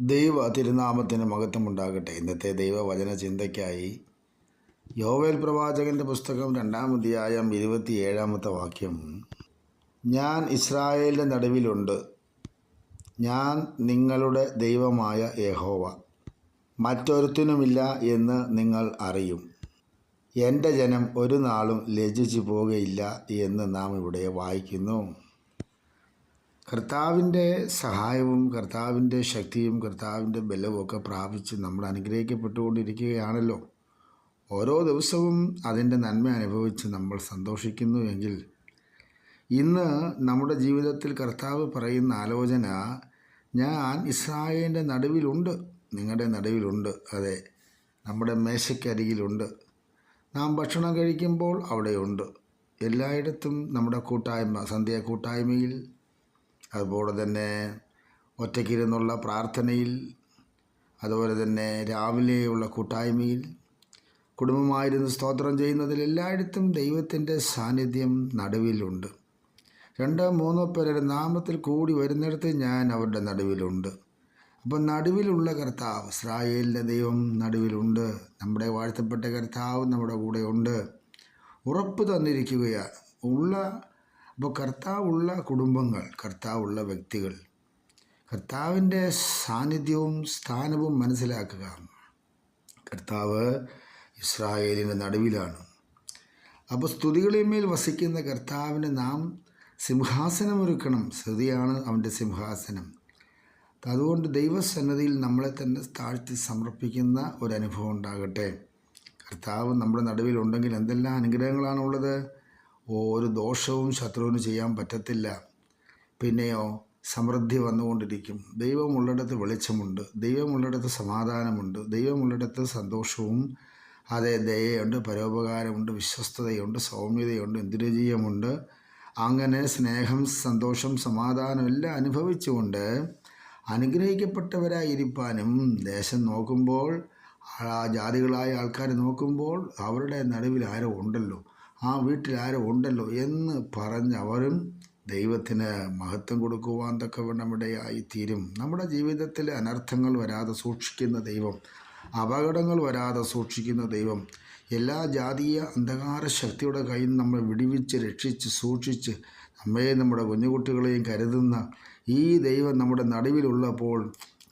ദൈവ തിരുനാമത്തിന് മഹത്വമുണ്ടാകട്ടെ. ഇന്നത്തെ ദൈവവചന ചിന്തയ്ക്കായി യോവേൽ പ്രവാചകന്റെ പുസ്തകം രണ്ടാം അധ്യായം ഇരുപത്തിയേഴാമത്തെ വാക്യം. ഞാൻ ഇസ്രായേലിന്റെ നടുവിലുണ്ട്. ഞാൻ നിങ്ങളുടെ ദൈവമായ യഹോവ. മറ്റൊരുത്തിനുമില്ല എന്ന് നിങ്ങൾ അറിയും. എന്റെ ജനം ഒരു നാളും ലജ്ജിച്ചു പോകുകയില്ല എന്ന് നാം ഇവിടെ വായിക്കുന്നു. കർത്താവിന്റെ സഹായവും കർത്താവിന്റെ ശക്തിയും കർത്താവിന്റെ ബലവും ഒക്കെ പ്രാപിച്ച് നമ്മൾ അനുഗ്രഹിക്കപ്പെട്ടുകൊണ്ടിരിക്കുകയാണല്ലോ. ഓരോ ദിവസവും അതിന്റെ നന്മ അനുഭവിച്ച് നമ്മൾ സന്തോഷിക്കുന്നു എങ്കിൽ ഇന്ന് നമ്മുടെ ജീവിതത്തിൽ കർത്താവ് പറയുന്ന ആലോചന ഞാൻ ഇസ്രായേലിന്റെ നടുവിലുണ്ട്. നിങ്ങളുടെ നടുവിലുണ്ട്. അതെ നമ്മുടെ മേശയ്ക്കരികിലുണ്ട്. നാം ഭക്ഷണം കഴിക്കുമ്പോൾ അവിടെയുണ്ട്. എല്ലായിടത്തും നമ്മുടെ കൂട്ടായ്മ സന്ധ്യ കൂട്ടായ്മയിൽ അതുപോലെ തന്നെ ഒറ്റയ്ക്കിരുന്നുള്ള പ്രാർത്ഥനയിൽ അതുപോലെ തന്നെ രാവിലെയുള്ള കൂട്ടായ്മയിൽ കുടുംബമായിരുന്നു സ്തോത്രം ചെയ്യുന്നതിൽ എല്ലായിടത്തും ദൈവത്തിന്റെ സാന്നിധ്യം നടുവിലുണ്ട്. രണ്ടോ മൂന്നോ പേരുടെ നാമത്തിൽ കൂടി വരുന്നിടത്ത് ഞാൻ അവരുടെ നടുവിലുണ്ട്. അപ്പം നടുവിലുള്ള കർത്താവ് ഇസ്രായേലിന്റെ ദൈവം നടുവിലുണ്ട്. നമ്മുടെ വാഴ്ത്തപ്പെട്ട കർത്താവ് നമ്മുടെ കൂടെ ഉണ്ട് ഉറപ്പ് തന്നിരിക്കുകയാണ്. ഉള്ള അപ്പോൾ കർത്താവുള്ള കുടുംബങ്ങൾ കർത്താവുള്ള വ്യക്തികൾ കർത്താവിന്റെ സാന്നിധ്യവും സ്ഥാനവും മനസ്സിലാക്കുക. കർത്താവ് ഇസ്രായേലിന്റെ നടുവിലാണ്. അപ്പോൾ സ്തുതികളിന്മേൽ വസിക്കുന്ന കർത്താവിന് നാം സിംഹാസനമൊരുക്കണം സ്തുതിയാണ് അവന്റെ സിംഹാസനം. അതുകൊണ്ട് ദൈവസന്നതിയിൽ നമ്മളെ തന്നെ താഴ്ത്തി സമർപ്പിക്കുന്ന ഒരു ഉണ്ടാകട്ടെ. കർത്താവ് നമ്മുടെ നടുവിലുണ്ടെങ്കിൽ എന്തെല്ലാം അനുഗ്രഹങ്ങളാണുള്ളത്? ഒരു ദോഷവും ശത്രുവിന് ചെയ്യാൻ പറ്റത്തില്ല. പിന്നെയോ സമൃദ്ധി വന്നുകൊണ്ടിരിക്കും. ദൈവമുള്ളിടത്ത് വെളിച്ചമുണ്ട്. ദൈവമുള്ളിടത്ത് സമാധാനമുണ്ട്. ദൈവമുള്ളിടത്ത് സന്തോഷവും അതേ ദയയുണ്ട് പരോപകാരമുണ്ട് വിശ്വസ്തതയുണ്ട് സൗമ്യതയുണ്ട് ഇന്ദിരജീയമുണ്ട് അങ്ങനെ സ്നേഹം സന്തോഷം സമാധാനം എല്ലാം അനുഭവിച്ചുകൊണ്ട് അനുഗ്രഹിക്കപ്പെട്ടവരായിരിക്കാനും ദേശം നോക്കുമ്പോൾ ആ ജാതികളായ ആൾക്കാർ നോക്കുമ്പോൾ അവരുടെ നടുവിൽ ആരോ ഉണ്ടല്ലോ. ആ വീട്ടിൽ ആരും ഉണ്ടല്ലോ എന്ന് പറഞ്ഞ് അവരും ദൈവത്തിന് മഹത്വം കൊടുക്കുവാൻ തക്കവണ്ണമിടയായി തീരും നമ്മുടെ ജീവിതത്തിൽ അനർത്ഥങ്ങൾ വരാതെ സൂക്ഷിക്കുന്ന ദൈവം അപകടങ്ങൾ വരാതെ സൂക്ഷിക്കുന്ന ദൈവം എല്ലാ ജാതീയ അന്ധകാര ശക്തിയുടെ കയ്യിൽ നമ്മൾ വിടിവിച്ച് രക്ഷിച്ച് സൂക്ഷിച്ച് നമ്മയും നമ്മുടെ കുഞ്ഞുകുട്ടികളെയും കരുതുന്ന ഈ ദൈവം നമ്മുടെ നടുവിലുള്ളപ്പോൾ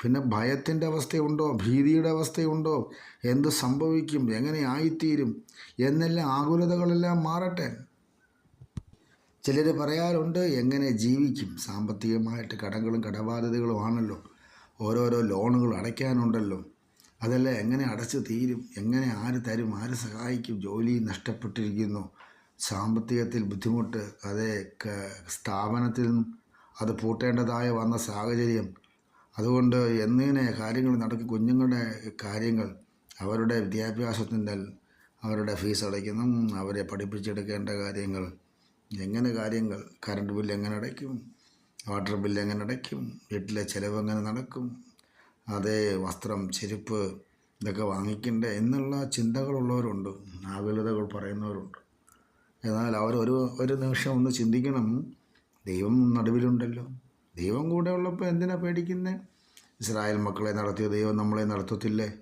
പിന്നെ ഭയത്തിന്റെ അവസ്ഥയുണ്ടോ? ഭീതിയുടെ അവസ്ഥയുണ്ടോ? എന്ത് സംഭവിക്കും? എങ്ങനെ ആയിത്തീരും? എന്നെല്ലാം ആകുലതകളെല്ലാം മാറട്ടെ? ചിലർ പറയാറുണ്ട് എങ്ങനെ ജീവിക്കും? സാമ്പത്തികമായിട്ട് കടങ്ങളും കടബാധ്യതകളും ആണല്ലോ. ഓരോരോ ലോണുകൾ അടയ്ക്കാനുണ്ടല്ലോ. അതെല്ലാം എങ്ങനെ അടച്ചു തീരും? എങ്ങനെ ആര് തരും? ആര് സഹായിക്കും? ജോലി നഷ്ടപ്പെട്ടിരിക്കുന്നു. സാമ്പത്തികത്തിൽ ബുദ്ധിമുട്ട്. അതേ സ്ഥാപനത്തിൽ അത് പൂട്ടേണ്ടതായ വന്ന സാഹചര്യം. അതുകൊണ്ട് എന്നിങ്ങനെ കാര്യങ്ങൾ നടക്കും കുഞ്ഞുങ്ങളുടെ കാര്യങ്ങൾ അവരുടെ വിദ്യാഭ്യാസത്തിന്റെ അവരുടെ ഫീസ് അടയ്ക്കണം അവരെ പഠിപ്പിച്ചെടുക്കേണ്ട കാര്യങ്ങൾ. എങ്ങനെ കാര്യങ്ങൾ? കറണ്ട് ബില്ല് എങ്ങനെ അടയ്ക്കും? വാട്ടർ ബില്ല് എങ്ങനെ അടയ്ക്കും? വീട്ടിലെ ചിലവ് എങ്ങനെ നടക്കും? അതേ വസ്ത്രം ചെരുപ്പ് ഇതൊക്കെ വാങ്ങിക്കണ്ടേ എന്നുള്ള ചിന്തകളുള്ളവരുണ്ട് ആകുലതകൾ പറയുന്നവരുണ്ട്. എന്നാൽ അവർ ഒരു ഒരു നിമിഷം ഒന്ന് ചിന്തിക്കണം ദൈവം നടുവിലുണ്ടല്ലോ. ദൈവം കൂടെ ഉള്ളപ്പോൾ എന്തിനാ പേടിക്കുന്നത് ഇസ്രായേൽ മക്കളെ നടത്തിയ ദൈവം നമ്മളെ നടത്തത്തില്ലേ?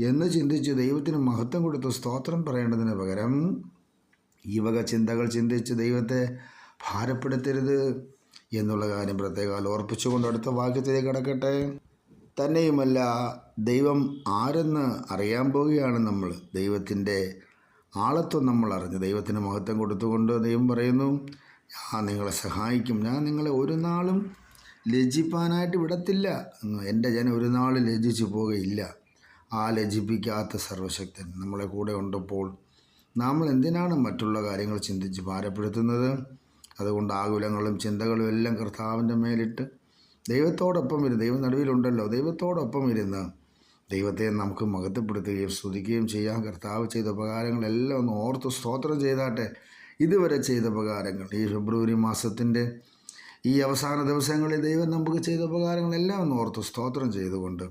എന്ന് ചിന്തിച്ച് ദൈവത്തിന് മഹത്വം കൊടുത്ത് സ്തോത്രം പറയേണ്ടതിന് പകരം ഈ വക ചിന്തകൾ ചിന്തിച്ച് ദൈവത്തെ ഭാരപ്പെടുത്തരുത് എന്നുള്ള കാര്യം പ്രത്യേകം ഓർപ്പിച്ചുകൊണ്ട് അടുത്ത വാക്യത്തിലേക്ക് കിടക്കട്ടെ. തന്നെയുമല്ല ദൈവം ആരെന്ന് അറിയാൻ പോവുകയാണ് നമ്മൾ. ദൈവത്തിന്റെ ആളത്വം നമ്മൾ അറിഞ്ഞു ദൈവത്തിന് മഹത്വം കൊടുത്തുകൊണ്ട് ദൈവം പറയുന്നു ഞാൻ നിങ്ങളെ സഹായിക്കും. ഞാൻ നിങ്ങളെ ഒരു നാളും ലജ്ജിപ്പാനായിട്ട് വിടത്തില്ല. എന്റെ ജനം ഒരു നാൾ ലജ്ജിച്ചു പോകുകയില്ല ആ ലജിപ്പിക്കാത്ത സർവശക്തൻ നമ്മളെ കൂടെ ഉണ്ടപ്പോൾ നമ്മൾ എന്തിനാണ് മറ്റുള്ള കാര്യങ്ങൾ ചിന്തിച്ച് ഭാരപ്പെടുത്തുന്നത്? അതുകൊണ്ട് ആകുലങ്ങളും ചിന്തകളും എല്ലാം കർത്താവിന്റെ മേലിട്ട് ദൈവത്തോടൊപ്പം ഇരുന്ന് ദൈവം നടുവിലുണ്ടല്ലോ ദൈവത്തോടൊപ്പം ഇരുന്ന് ദൈവത്തെ നമുക്ക് മഹത്വപ്പെടുത്തുകയും സ്തുതിക്കുകയും ചെയ്യാൻ കർത്താവ് ചെയ്ത ഉപകാരങ്ങളെല്ലാം ഒന്ന് ഓർത്ത് സ്തോത്രം ചെയ്താട്ടെ. ഇതുവരെ ചെയ്ത ഉപകാരങ്ങൾ ഈ ഫെബ്രുവരി മാസത്തിന്റെ ഈ അവസാന ദിവസങ്ങളിൽ ദൈവം നമുക്ക് ചെയ്ത ഉപകാരങ്ങളെല്ലാം ഒന്ന് ഓർത്ത് സ്തോത്രം ചെയ്തുകൊണ്ട്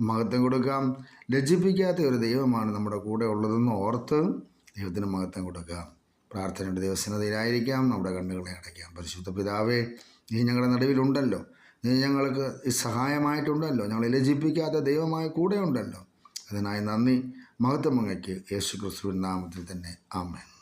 മഹത്വം കൊടുക്കാം. ലജ്ജിപ്പിക്കാത്ത ഒരു ദൈവമാണ് നമ്മുടെ കൂടെ ഉള്ളതെന്ന് ഓർത്ത് ദൈവത്തിന് മഹത്വം കൊടുക്കാം. പ്രാർത്ഥനയുടെ ദിവസനതയിലായിരിക്കാം നമ്മുടെ കണ്ണുകളെ അടയ്ക്കാം. പരിശുദ്ധ പിതാവേ നീ ഞങ്ങളുടെ നടുവിലുണ്ടല്ലോ. നീ ഞങ്ങൾക്ക് സഹായമായിട്ടുണ്ടല്ലോ. ഞങ്ങളെ ലജ്ജിപ്പിക്കാത്ത ദൈവമായ കൂടെ ഉണ്ടല്ലോ. അതിനായി നന്ദി. മഹത്വമങ്ങയ്ക്ക് യേശു ക്രിസ്തുവിൻ നാമത്തിൽ തന്നെ. ആമേൻ.